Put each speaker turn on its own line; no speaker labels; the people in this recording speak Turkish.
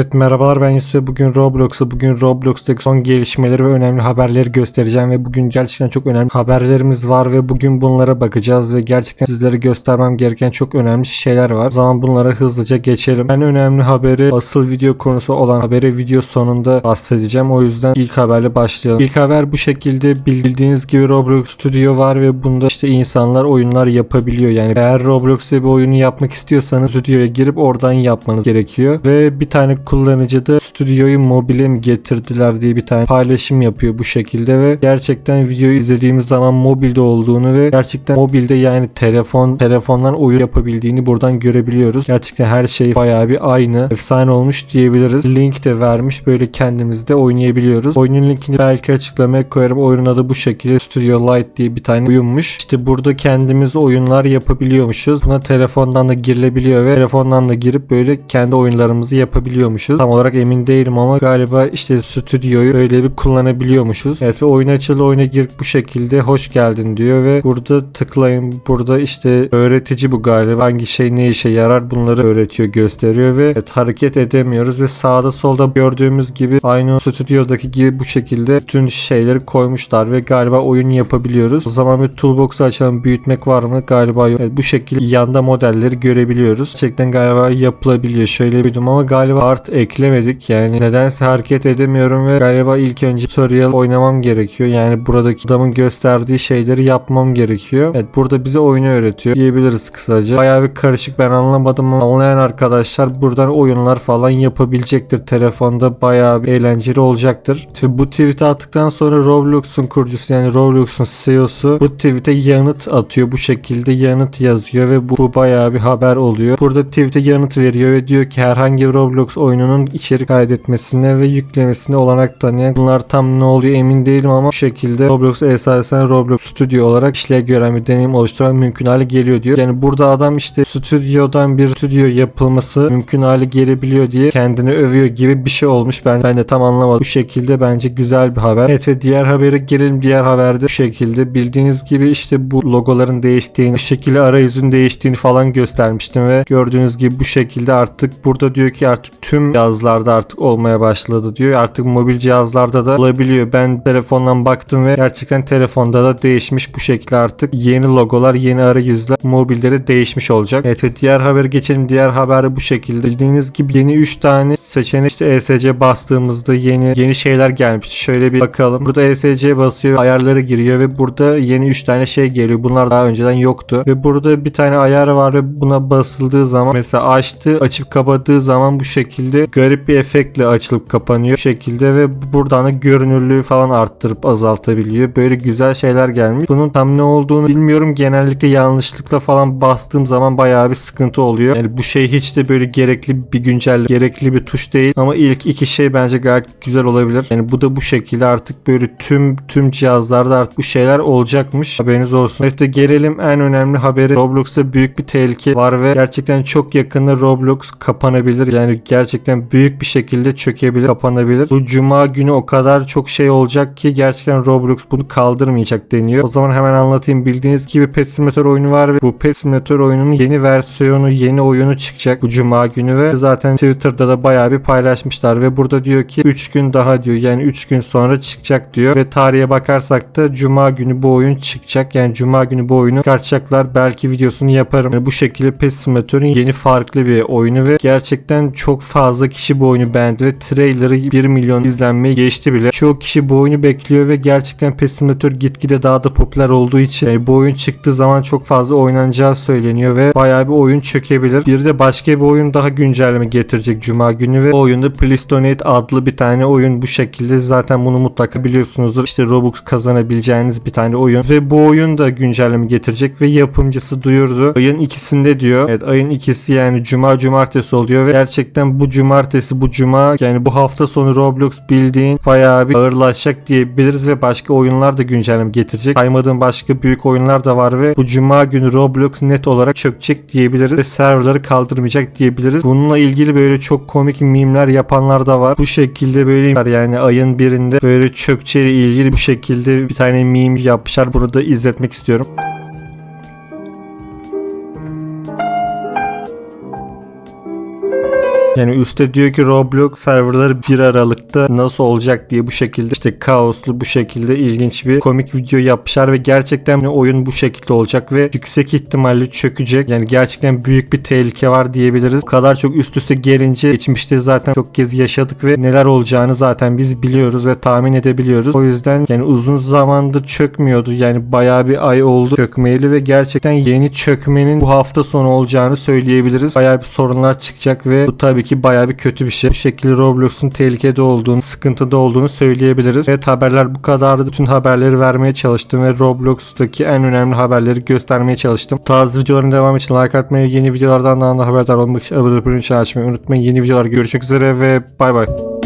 Evet merhabalar ben Yusuf. Bugün Roblox'a, bugün Roblox'taki son gelişmeleri ve önemli haberleri göstereceğim ve bugün gerçekten çok önemli haberlerimiz var ve bugün bunlara bakacağız ve gerçekten sizlere göstermem gereken çok önemli şeyler var. O zaman bunlara hızlıca geçelim. En önemli haberi asıl video konusu olan haberi video sonunda bahsedeceğim. O yüzden ilk haberle başlayalım. İlk haber bu şekilde bildiğiniz gibi Roblox Studio var ve bunda işte insanlar oyunlar yapabiliyor. Yani eğer Roblox'ta bir oyunu yapmak istiyorsanız stüdyoya girip oradan yapmanız gerekiyor. Ve bir tane kullanıcı da stüdyoyu mobile mi getirdiler diye bir tane paylaşım yapıyor bu şekilde ve gerçekten videoyu izlediğimiz zaman mobilde olduğunu ve gerçekten mobilde yani telefon telefondan oyun yapabildiğini buradan görebiliyoruz. Gerçekten her şey bayağı bir aynı. Efsane olmuş diyebiliriz. Link de vermiş. Böyle kendimiz de oynayabiliyoruz. Oyunun linkini belki açıklamaya koyarım. Oyunun adı bu şekilde Studio Lite diye bir tane oyunmuş. İşte burada kendimiz oyunlar yapabiliyormuşuz. Buna telefondan da girilebiliyor ve telefondan da girip böyle kendi oyunlarımızı yapabiliyormuşuz. Tam olarak emin değilim ama galiba işte stüdyoyu öyle bir kullanabiliyormuşuz. Evet ve oyun açılı oyuna gir bu şekilde hoş geldin diyor ve burada tıklayın. Burada işte öğretici bu galiba. Hangi şey ne işe yarar bunları öğretiyor gösteriyor ve evet, hareket edemiyoruz ve sağda solda gördüğümüz gibi aynı stüdyodaki gibi bu şekilde bütün şeyleri koymuşlar ve galiba oyun yapabiliyoruz. O zaman bir toolbox'u açalım büyütmek var mı? Galiba yok. Evet, bu şekilde yanda modelleri görebiliyoruz. Gerçekten galiba yapılabiliyor. Şöyle durum ama galiba art eklemedik. Yani nedense hareket edemiyorum ve galiba ilk önce tutorial oynamam gerekiyor. Yani buradaki adamın gösterdiği şeyleri yapmam gerekiyor. Evet burada bize oyunu öğretiyor diyebiliriz kısaca. Bayağı bir karışık ben anlamadım ama anlayan arkadaşlar buradan oyunlar falan yapabilecektir. Telefonda bayağı bir eğlenceli olacaktır. Bu tweet'i attıktan sonra Roblox'un kurucusu yani Roblox'un CEO'su bu tweet'e yanıt atıyor. Bu şekilde yanıt yazıyor ve bu, bu bayağı bir haber oluyor. Burada tweet'e yanıt veriyor ve diyor ki herhangi bir Roblox oyununun içerik kaydetmesine ve yüklemesine olanak tanıyan bunlar tam ne oluyor emin değilim ama bu şekilde Roblox esasen Roblox Studio olarak işlev gören bir deneyim oluşturmak mümkün hale geliyor diyor. Yani burada adam işte stüdyodan bir stüdyo yapılması mümkün hale gelebiliyor diye kendini övüyor gibi bir şey olmuş. Ben, ben de tam anlamadım. Bu şekilde bence güzel bir haber. Evet ve diğer habere gelelim. Diğer haberde bu şekilde bildiğiniz gibi işte bu logoların değiştiğini, bu şekilde arayüzün değiştiğini falan göstermiştim ve gördüğünüz gibi bu şekilde artık burada diyor ki artık tüm cihazlarda artık olmaya başladı diyor. Artık mobil cihazlarda da olabiliyor. Ben telefondan baktım ve gerçekten telefonda da değişmiş bu şekilde artık yeni logolar, yeni arayüzler mobilleri değişmiş olacak. Evet ve diğer habere geçelim. Diğer haber bu şekilde. Bildiğiniz gibi yeni 3 tane seçenek işte ESC bastığımızda yeni yeni şeyler gelmiş. Şöyle bir bakalım. Burada ESC basıyor, ayarlara giriyor ve burada yeni 3 tane şey geliyor. Bunlar daha önceden yoktu. Ve burada bir tane ayar var ve buna basıldığı zaman mesela açtı, açıp kapadığı zaman bu şekilde garip bir efektle açılıp kapanıyor. Şekilde ve buradan da görünürlüğü falan arttırıp azaltabiliyor. Böyle güzel şeyler gelmiş. Bunun tam ne olduğunu bilmiyorum. Genellikle yanlışlıkla falan bastığım zaman bayağı bir sıkıntı oluyor. Yani bu şey hiç de böyle gerekli bir güncel, gerekli bir tuş değil. Ama ilk iki şey bence gayet güzel olabilir. Yani bu da bu şekilde artık böyle tüm tüm cihazlarda artık bu şeyler olacakmış. Haberiniz olsun. Evet gelelim en önemli haberi. Roblox'ta büyük bir tehlike var ve gerçekten çok yakında Roblox kapanabilir. Yani gerçekten büyük bir şekilde çökebilir, kapanabilir. Bu cuma günü o kadar çok şey olacak ki gerçekten Roblox bunu kaldırmayacak deniyor. O zaman hemen anlatayım. Bildiğiniz gibi Pet Simulator oyunu var ve bu Pet Simulator oyununun yeni versiyonu, yeni oyunu çıkacak bu cuma günü ve zaten Twitter'da da bayağı bir paylaşmışlar ve burada diyor ki 3 gün daha diyor. Yani 3 gün sonra çıkacak diyor ve tarihe bakarsak da cuma günü bu oyun çıkacak. Yani cuma günü bu oyunu çıkartacaklar. Belki videosunu yaparım. Yani bu şekilde Pet Simulator'ın yeni farklı bir oyunu ve gerçekten çok fazla kişi bu oyunu beğendi ve trailer'ı 1 milyon izlenmeyi geçti bile. Çoğu kişi bu oyunu bekliyor ve gerçekten Pet Simulator gitgide daha da popüler olduğu için yani bu oyun çıktığı zaman çok fazla oynanacağı söyleniyor ve bayağı bir oyun çökebilir. Bir de başka bir oyun daha güncelleme getirecek Cuma günü ve o oyunda Please Donate adlı bir tane oyun bu şekilde zaten bunu mutlaka biliyorsunuzdur. İşte Robux kazanabileceğiniz bir tane oyun ve bu oyun da güncelleme getirecek ve yapımcısı duyurdu. Ayın ikisinde diyor. Evet ayın ikisi yani Cuma Cumartesi oluyor ve gerçekten bu Cumartesi bu Cuma yani bu hafta sonu Roblox bildiğin bayağı bir ağırlaşacak diyebiliriz ve başka oyunlar da güncelleme getirecek. Saymadığım başka büyük oyunlar da var ve bu Cuma günü Roblox net olarak çökecek diyebiliriz ve serverları kaldırmayacak diyebiliriz. Bununla ilgili böyle çok komik mimler yapanlar da var. Bu şekilde böyle yani ayın birinde böyle çökçeyle ilgili bu şekilde bir tane meme yapmışlar. Bunu da izletmek istiyorum. Yani üstte diyor ki Roblox serverları 1 Aralık'ta nasıl olacak diye bu şekilde işte kaoslu bu şekilde ilginç bir komik video yapmışlar ve gerçekten oyun bu şekilde olacak ve yüksek ihtimalle çökecek. Yani gerçekten büyük bir tehlike var diyebiliriz. Bu kadar çok üst üste gelince geçmişte zaten çok kez yaşadık ve neler olacağını zaten biz biliyoruz ve tahmin edebiliyoruz. O yüzden yani uzun zamandır çökmüyordu. Yani bayağı bir ay oldu çökmeyeli ve gerçekten yeni çökmenin bu hafta sonu olacağını söyleyebiliriz. Bayağı bir sorunlar çıkacak ve bu tabii ki bayağı bir kötü bir şey. Bu şekilde Roblox'un tehlikede olduğunu, sıkıntıda olduğunu söyleyebiliriz. Evet haberler bu kadardı. Bütün haberleri vermeye çalıştım ve Roblox'taki en önemli haberleri göstermeye çalıştım. Taze videoların devamı için like atmayı, yeni videolardan daha da haberdar olmak için abone olmayı unutmayın. Yeni videolar görüşmek üzere ve bay bay.